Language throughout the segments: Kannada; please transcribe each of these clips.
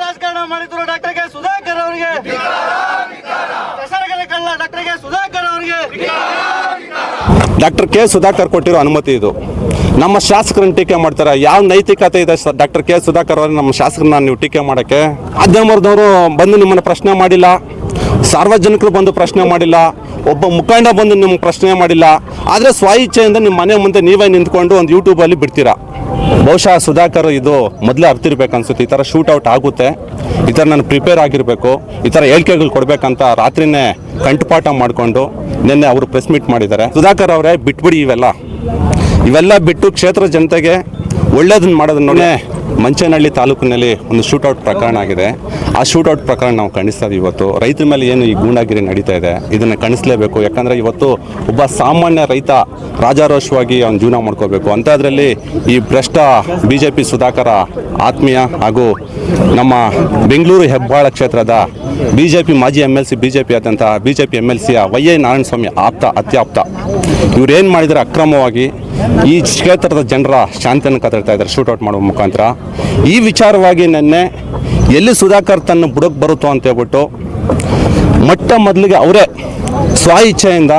ರಾಜಕಾರಣ ಮಾಡಿದ್ರು ಡಾಕ್ಟರ್ ಕೆ ಸುಧಾಕರ್ ಅವರಿಗೆ! ಹೆಸರುಗಳ ಕಳ್ಳ ಡಾಕ್ಟರ್ ಕೆ ಸುಧಾಕರ್ ಅವರಿಗೆ! ಡಾಕ್ಟರ್ ಕೆ ಸುಧಾಕರ್ ಕೊಟ್ಟಿರೋ ಅನುಮತಿ ಇದು. ನಮ್ಮ ಶಾಸಕರನ್ನ ಟೀಕೆ ಮಾಡ್ತಾರೆ. ಯಾವ ನೈತಿಕತೆ ಇದೆ ಸರ್ ಡಾಕ್ಟರ್ ಕೆ ಸುಧಾಕರ್ ಅವರು ನಮ್ಮ ಶಾಸಕರನ್ನ ನೀವು ಟೀಕೆ ಮಾಡೋಕ್ಕೆ? ಮಾಧ್ಯಮದವರು ಬಂದು ನಿಮ್ಮನ್ನು ಪ್ರಶ್ನೆ ಮಾಡಿಲ್ಲ. ಸಾರ್ವಜನಿಕರು ಬಂದು ಪ್ರಶ್ನೆ ಮಾಡಿಲ್ಲ, ಒಬ್ಬ ಮುಖಂಡ ಬಂದು ನಿಮ್ಗೆ ಪ್ರಶ್ನೆ ಮಾಡಿಲ್ಲ, ಆದರೆ ಸ್ವ ಇಚ್ಛೆಯಿಂದ ನಿಮ್ಮ ಮನೆ ಮುಂದೆ ನೀವೇ ನಿಂತ್ಕೊಂಡು ಒಂದು ಯೂಟ್ಯೂಬಲ್ಲಿ ಬಿಡ್ತೀರಾ? ಬಹುಶಃ ಸುಧಾಕರ್ ಇದು ಮೊದಲೇ ಅರ್ತಿರ್ಬೇಕು ಅನ್ಸುತ್ತೆ ಈ ಥರ ಶೂಟ್ ಔಟ್ ಆಗುತ್ತೆ, ಈ ಥರ ನಾನು ಪ್ರಿಪೇರ್ ಆಗಿರಬೇಕು, ಈ ಥರ ಹೇಳಿಕೆಗಳು ಕೊಡಬೇಕಂತ ರಾತ್ರಿನೇ ಕಂಠಪಾಠ ಮಾಡಿಕೊಂಡು ನಿನ್ನೆ ಅವರು ಪ್ರೆಸ್ ಮೀಟ್ ಮಾಡಿದ್ದಾರೆ. ಸುಧಾಕರ್ ಅವರೇ, ಬಿಟ್ಬಿಡಿ ಇವೆಲ್ಲ. ಇವೆಲ್ಲ ಬಿಟ್ಟು ಕ್ಷೇತ್ರ ಜನತೆಗೆ ಒಳ್ಳೇದನ್ನ ಮಾಡೋದನ್ನ ಮಂಚನಹಳ್ಳಿ ತಾಲೂಕಿನಲ್ಲಿ ಒಂದು ಶೂಟೌಟ್ ಪ್ರಕರಣ ಆಗಿದೆ. ಆ ಶೂಟೌಟ್ ಪ್ರಕರಣ ನಾವು ಖಂಡಿಸ್ತಾ ಇದೀವಿ ಇವತ್ತು. ರೈತರ ಮೇಲೆ ಏನು ಈ ಗೂಂಡಾಗಿರಿ ನಡೀತಾ ಇದೆ? ಇದನ್ನು ಖಂಡಿಸಲೇಬೇಕು. ಯಾಕಂದರೆ ಇವತ್ತು ಒಬ್ಬ ಸಾಮಾನ್ಯ ರೈತ ರಾಜಾರೋಷವಾಗಿ ಅವ್ನು ಜೀವನ ಮಾಡ್ಕೋಬೇಕು. ಅಂಥದ್ರಲ್ಲಿ ಈ ಭ್ರಷ್ಟ ಬಿ ಜೆ ಪಿ ಸುಧಾಕರ ಆತ್ಮೀಯ ಹಾಗೂ ನಮ್ಮ ಬೆಂಗಳೂರು ಹೆಬ್ಬಾಳ ಕ್ಷೇತ್ರದ ಬಿ ಜೆ ಪಿ ಮಾಜಿ M L C B J P ಆದಂಥ B J P M L ಸಿಯ ವೈ ಎ ನಾರಾಯಣಸ್ವಾಮಿ ಆಪ್ತ, ಅತ್ಯಾಪ್ತ. ಇವ್ರು ಏನು ಮಾಡಿದರೆ ಅಕ್ರಮವಾಗಿ ಈ ಕ್ಷೇತ್ರದ ಜನರ ಶಾಂತಿಯನ್ನು ಕದಡ್ತಾ ಇದ್ದಾರೆ ಶೂಟೌಟ್ ಮಾಡುವ ಮುಖಾಂತರ. ಈ ವಿಚಾರವಾಗಿ ನಿನ್ನೆ ಎಲ್ಲಿ ಸುಧಾಕರ್ ತನ್ನ ಬುಡಕ್ಕೆ ಬರುತ್ತೋ ಅಂತ ಹೇಳ್ಬಿಟ್ಟು, ಮೊಟ್ಟ ಮೊದಲಿಗೆ ಅವರೇ ಸ್ವ ಇಚ್ಛೆಯಿಂದ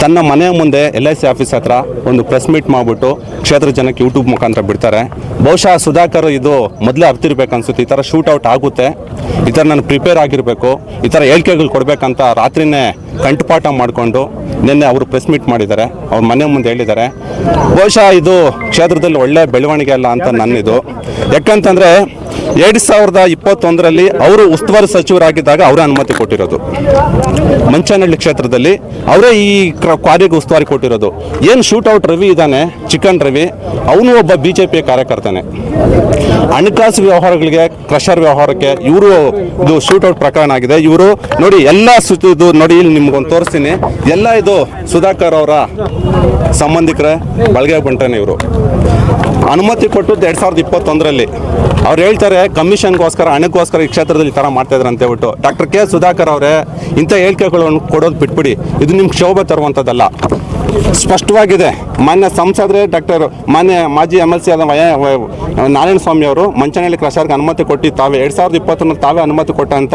ತನ್ನ ಮನೆಯ ಮುಂದೆ ಎಲ್ ಐ ಸಿ ಆಫೀಸ್ ಹತ್ರ ಒಂದು ಪ್ರೆಸ್ ಮೀಟ್ ಮಾಡಿಬಿಟ್ಟು ಕ್ಷೇತ್ರ ಜನಕ್ಕೆ ಯೂಟ್ಯೂಬ್ ಮುಖಾಂತರ ಬಿಡ್ತಾರೆ. ಬಹುಶಃ ಸುಧಾಕರ್ ಇದು ಮೊದಲೇ ಅರ್ತಿರ್ಬೇಕು ಅನ್ಸುತ್ತೆ. ಈ ಥರ ಶೂಟೌಟ್ ಆಗುತ್ತೆ. ಈ ಥರ ನಾನು ಪ್ರಿಪೇರ್ ಆಗಿರಬೇಕು. ಈ ಥರ ಹೇಳಿಕೆಗಳು ಕೊಡಬೇಕಂತ ರಾತ್ರಿನೇ ಕಂಠಪಾಠ ಮಾಡಿಕೊಂಡು ನಿನ್ನೆ ಅವರು ಪ್ರೆಸ್ ಮೀಟ್ ಮಾಡಿದ್ದಾರೆ. ಅವ್ರ ಮನೆ ಮುಂದೆ ಹೇಳಿದ್ದಾರೆ. ಬಹುಶಃ ಇದು ಕ್ಷೇತ್ರದಲ್ಲಿ ಒಳ್ಳೆಯ ಬೆಳವಣಿಗೆ ಅಲ್ಲ ಅಂತ ನನ್ನಿದು. ಯಾಕಂತಂದರೆ ಎರಡು ಸಾವಿರದ ಇಪ್ಪತ್ತೊಂದರಲ್ಲಿ ಅವರು ಉಸ್ತುವಾರಿ ಸಚಿವರಾಗಿದ್ದಾಗ ಅವರೇ ಅನುಮತಿ ಕೊಟ್ಟಿರೋದು. ಮಂಚನಹಳ್ಳಿ ಕ್ಷೇತ್ರದಲ್ಲಿ ಅವರೇ ಈ ಕಾರ್ಯಕ್ಕೆ ಉಸ್ತುವಾರಿ ಕೊಟ್ಟಿರೋದು. ಏನು ಶೂಟೌಟ್ ರವಿ ಇದ್ದಾನೆ ಚಿಕನ್ ರವಿ, ಅವನು ಒಬ್ಬ ಬಿ ಜೆ ಪಿಯ ಕಾರ್ಯಕರ್ತನೆ. ಹಣಕಾಸು ವ್ಯವಹಾರಗಳಿಗೆ ಕ್ರಷರ್ ವ್ಯವಹಾರಕ್ಕೆ ಇವರು ಇದು ಶೂಟೌಟ್ ಪ್ರಕರಣ ಆಗಿದೆ. ಇವರು ನೋಡಿ ಎಲ್ಲ ಇದು ನೋಡಿ ಇಲ್ಲಿ ನಿಮ್ಗೊಂದು ತೋರಿಸ್ತೀನಿ. ಎಲ್ಲ ಇದು ಸುಧಾಕರ್ ಅವರ ಸಂಬಂಧಿಕರ ಬಳಗೆ ಬಂಟನೆ ಇವರು. ಅನುಮತಿ ಕೊಟ್ಟದ್ದು ಎರಡು ಸಾವಿರದ ಇಪ್ಪತ್ತೊಂದರಲ್ಲಿ. ಅವ್ರು ಹೇಳ್ತಾರೆ, ಕಮಿಷನ್ಗೋಸ್ಕರ, ಹಣಕ್ಕೋಸ್ಕರ ಈ ಕ್ಷೇತ್ರದಲ್ಲಿ ಈ ಥರ ಮಾಡ್ತಾ ಇದ್ದಾರೆ ಅಂತ ಹೇಳ್ಬಿಟ್ಟು. Doctor K. ಸುಧಾಕರ್ ಅವರೇ, ಇಂಥ ಹೇಳಿಕೆಗಳನ್ನು ಕೊಡೋದು ಬಿಟ್ಬಿಡಿ. ಇದು ನಿಮ್ಗೆ ಶೋಭೆ ತರುವಂಥದ್ದಲ್ಲ. ಸ್ಪಷ್ಟವಾಗಿದೆ. ಮಾನ್ಯ ಸಂಸದರೇ, ಡಾಕ್ಟರ್ ಮಾನ್ಯ ಮಾಜಿ ಎಂ ಎಲ್ ಸಿ ಆದ ನಾರಾಯಣ ಸ್ವಾಮಿ ಅವರು ಮಂಚನಹಳ್ಳಿ ಕ್ರಶಾರ್ಗೆ ಅನುಮತಿ ಕೊಟ್ಟು ತಾವೇ. ಎರಡು ಸಾವಿರದ ಇಪ್ಪತ್ತೊಂದು ತಾವೇ ಅನುಮತಿ ಕೊಟ್ಟಂತ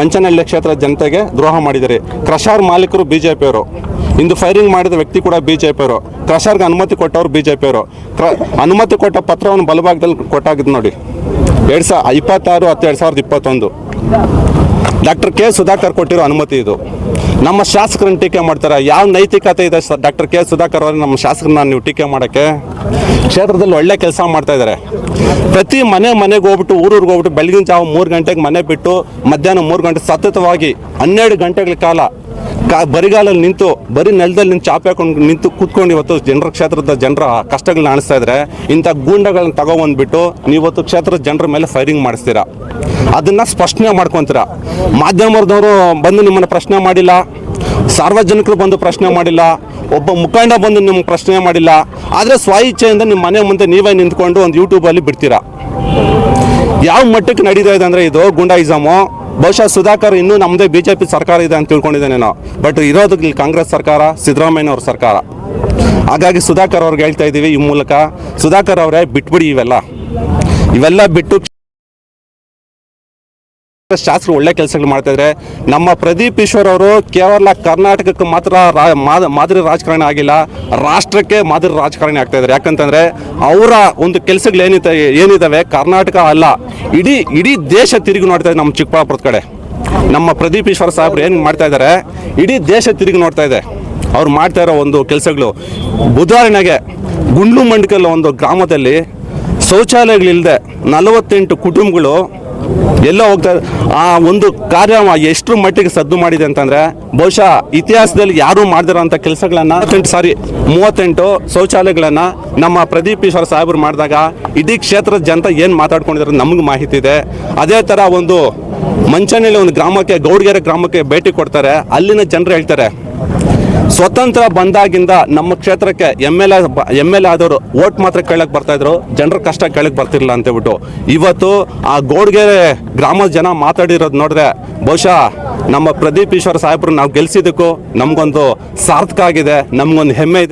ಮಂಚನಹಳ್ಳಿ ಕ್ಷೇತ್ರದ ಜನತೆಗೆ ದ್ರೋಹ ಮಾಡಿದ್ದಾರೆ ಕ್ರಶಾರ್ ಮಾಲೀಕರು ಬಿ ಜೆ ಪಿಯವರು ಇಂದು ಫೈರಿಂಗ್ ಮಾಡಿದ ವ್ಯಕ್ತಿ ಕೂಡ ಬಿ ಜೆ ಕ್ರಷರ್ಗೆ ಅನುಮತಿ ಕೊಟ್ಟವರು ಬಿ ಜೆ ಕ್ರ ಅನುಮತಿ ಕೊಟ್ಟ ಪತ್ರವನ್ನು ಬಲಭಾಗದಲ್ಲಿ ಕೊಟ್ಟಾಗಿದ್ದು ನೋಡಿ. ಎರಡು ಸಾವಿರ ಇಪ್ಪತ್ತಾರು ಹತ್ತು ಎರಡು ಸಾವಿರದ ಇಪ್ಪತ್ತೊಂದು. ಡಾಕ್ಟರ್ ಕೆ ಸುಧಾಕರ್ ಕೊಟ್ಟಿರೋ ಅನುಮತಿ ಇದು. ನಮ್ಮ ಶಾಸಕರನ್ನು ಟೀಕೆ ಮಾಡ್ತಾರೆ. ಯಾವ ನೈತಿಕತೆ ಇದೆ ಸರ್ ಡಾಕ್ಟರ್ ಕೆ ಸುಧಾಕರ್ ಅವರು, ನಮ್ಮ ಶಾಸಕರನ್ನ ನೀವು ಟೀಕೆ ಮಾಡೋಕ್ಕೆ? ಕ್ಷೇತ್ರದಲ್ಲಿ ಒಳ್ಳೆ ಕೆಲಸ ಮಾಡ್ತಾ ಇದ್ದಾರೆ ಪ್ರತಿ ಮನೆ ಮನೆಗೆ ಹೋಗ್ಬಿಟ್ಟು, ಊರೂರಿಗೆ ಹೋಗ್ಬಿಟ್ಟು ಬೆಳಗಿನ ಜಾವ ಮೂರು ಗಂಟೆಗೆ ಮನೆ ಬಿಟ್ಟು, ಮಧ್ಯಾಹ್ನ ಮೂರು ಗಂಟೆ ಸತತವಾಗಿ ಹನ್ನೆರಡು ಗಂಟೆಗಳ ಕಾಲ ಕಾ ಬರಿಗಾಲಲ್ಲಿ ನಿಂತು, ಬರೀ ನೆಲದಲ್ಲಿ ನಿಂತು ಚಾಪೆ ಹಾಕೊಂಡು ನಿಂತು ಕೂತ್ಕೊಂಡು ಇವತ್ತು ಜನರ ಕ್ಷೇತ್ರದ ಜನರ ಕಷ್ಟಗಳನ್ನ ಅನಿಸ್ತಾ ಇದ್ರೆ ಇಂಥ ಗೂಂಡಗಳನ್ನ ತಗೊಬಂದ್ಬಿಟ್ಟು ನೀವತ್ತು ಕ್ಷೇತ್ರದ ಜನರ ಮೇಲೆ ಫೈರಿಂಗ್ ಮಾಡಿಸ್ತೀರಾ? ಅದನ್ನ ಸ್ಪಷ್ಟನೆ ಮಾಡ್ಕೊತೀರಾ. ಮಾಧ್ಯಮದವರು ಬಂದು ನಿಮ್ಮನ್ನು ಪ್ರಶ್ನೆ ಮಾಡಿಲ್ಲ, ಸಾರ್ವಜನಿಕರು ಬಂದು ಪ್ರಶ್ನೆ ಮಾಡಿಲ್ಲ, ಒಬ್ಬ ಮುಖಂಡ ಬಂದು ನಿಮ್ಗೆ ಪ್ರಶ್ನೆ ಮಾಡಿಲ್ಲ, ಆದರೆ ಸ್ವ ಇಚ್ಛೆಯಿಂದ ನಿಮ್ಮ ಮನೆ ಮುಂದೆ ನೀವೇ ನಿಂತ್ಕೊಂಡು ಒಂದು ಯೂಟ್ಯೂಬಲ್ಲಿ ಬಿಡ್ತೀರಾ. ಯಾವ ಮಟ್ಟಕ್ಕೆ ನಡೀತಾ ಇದೆ ಅಂದರೆ ಇದು ಗುಂಡಾಯಿಸಮು ಬಹುಶಃ ಸುಧಾಕರ್ ಇನ್ನೂ ನಮ್ಮದೇ ಬಿ ಜೆ ಪಿ ಸರ್ಕಾರ ಇದೆ ಅಂತ ತಿಳ್ಕೊಂಡಿದ್ದೇನೆ ನಾನು. ಬಟ್ ಇರೋದು ಇಲ್ಲಿ ಕಾಂಗ್ರೆಸ್ ಸರ್ಕಾರ, ಸಿದ್ದರಾಮಯ್ಯನವ್ರ ಸರ್ಕಾರ. ಹಾಗಾಗಿ ಸುಧಾಕರ್ ಅವ್ರಿಗೆ ಹೇಳ್ತಾ ಇದ್ದೀವಿ ಈ ಮೂಲಕ. ಸುಧಾಕರ್ ಅವರೇ, ಬಿಟ್ಬಿಡಿ ಇವೆಲ್ಲ. ಇವೆಲ್ಲ ಬಿಟ್ಟು ಶಾಸ್ತ್ರ ಒಳ್ಳೆ ಕೆಲಸಗಳು ಮಾಡ್ತಾ ನಮ್ಮ ಪ್ರದೀಪ್ ಈಶ್ವರ್ ಅವರು ಕೇವಲ ಕರ್ನಾಟಕಕ್ಕೆ ಮಾತ್ರ ಮಾದರಿ ರಾಜಕಾರಣಿ ಆಗಿಲ್ಲ, ರಾಷ್ಟ್ರಕ್ಕೆ ಮಾದರಿ ರಾಜಕಾರಣಿ ಆಗ್ತಾ ಇದ್ದಾರೆ ಯಾಕಂತಂದ್ರೆ ಅವರ ಒಂದು ಕೆಲಸಗಳು ಏನಿದೆ ಏನಿದ್ದಾವೆ ಕರ್ನಾಟಕ ಅಲ್ಲ. ಇಡೀ ಇಡೀ ದೇಶ ತಿರುಗಿ ನೋಡ್ತಾ ನಮ್ಮ ಚಿಕ್ಕಬಳ್ಳಾಪುರದ ಕಡೆ. ನಮ್ಮ ಪ್ರದೀಪ್ ಈಶ್ವರ್ ಸಾಹೇಬ್ರು ಏನು ಮಾಡ್ತಾ ಇದ್ದಾರೆ ಇಡೀ ದೇಶ ತಿರುಗಿ ನೋಡ್ತಾ ಇದೆ. ಅವ್ರು ಮಾಡ್ತಾ ಇರೋ ಒಂದು ಕೆಲಸಗಳು. ಉದಾಹರಣೆಗೆ ಗುಂಡ್ಲು ಮಂಡ್ಕಲ್ ಒಂದು ಗ್ರಾಮದಲ್ಲಿ ಶೌಚಾಲಯಗಳಿಲ್ಲದೆ ನಲವತ್ತೆಂಟು ಕುಟುಂಬಗಳು ಎಲ್ಲೋ ಹೋಗ್ತಾ ಆ ಒಂದು ಕಾರ್ಯ ಎಷ್ಟು ಮಟ್ಟಿಗೆ ಸದ್ದು ಮಾಡಿದೆ ಅಂತಂದ್ರೆ, ಬಹುಶಃ ಇತಿಹಾಸದಲ್ಲಿ ಯಾರೂ ಮಾಡದಿರೋಂಥ ಕೆಲಸಗಳನ್ನ ಸಾರಿ ಮೂವತ್ತೆಂಟು ಶೌಚಾಲಯಗಳನ್ನ ನಮ್ಮ ಪ್ರದೀಪ್ ಈಶ್ವರ ಸಾಹೇಬರು ಮಾಡಿದಾಗ ಇಡೀ ಕ್ಷೇತ್ರದ ಜನತೆ ಏನು ಮಾತಾಡ್ಕೊಂಡಿದ್ದಾರೆ ನಮಗೆ ಮಾಹಿತಿ ಇದೆ. ಅದೇ ಥರ ಒಂದು ಮಂಚನಹಳ್ಳಿ ಒಂದು ಗ್ರಾಮಕ್ಕೆ, ಗೌಡ್ಗೆರೆ ಗ್ರಾಮಕ್ಕೆ ಭೇಟಿ ಕೊಡ್ತಾರೆ. ಅಲ್ಲಿನ ಜನರು ಹೇಳ್ತಾರೆ ಸ್ವತಂತ್ರ ಬಂದಾಗಿಂದ ನಮ್ಮ ಕ್ಷೇತ್ರಕ್ಕೆ M L A M L A ಆದವರು ಓಟ್ ಮಾತ್ರ ಕೇಳಕ್ಕೆ ಬರ್ತಾ ಇದ್ರು, ಜನರ ಕಷ್ಟ ಕೇಳಕ್ ಬರ್ತಿರ್ಲಿಲ್ಲ ಅಂತ ಹೇಳ್ಬಿಟ್ಟು. ಇವತ್ತು ಆ ಗೋಡ್ಗೆರೆ ಗ್ರಾಮದ ಜನ ಮಾತಾಡಿರೋದು ನೋಡಿದ್ರೆ ಬಹುಶಃ ನಮ್ಮ ಪ್ರದೀಪ್ ಈಶ್ವರ ಸಾಹೇಬ್ರು ನಾವು ಗೆಲ್ಸಿದ್ದಕ್ಕೂ ನಮಗೊಂದು ಸಾರ್ಥಕ ಆಗಿದೆ, ನಮಗೊಂದು ಹೆಮ್ಮೆ ಇದೆ.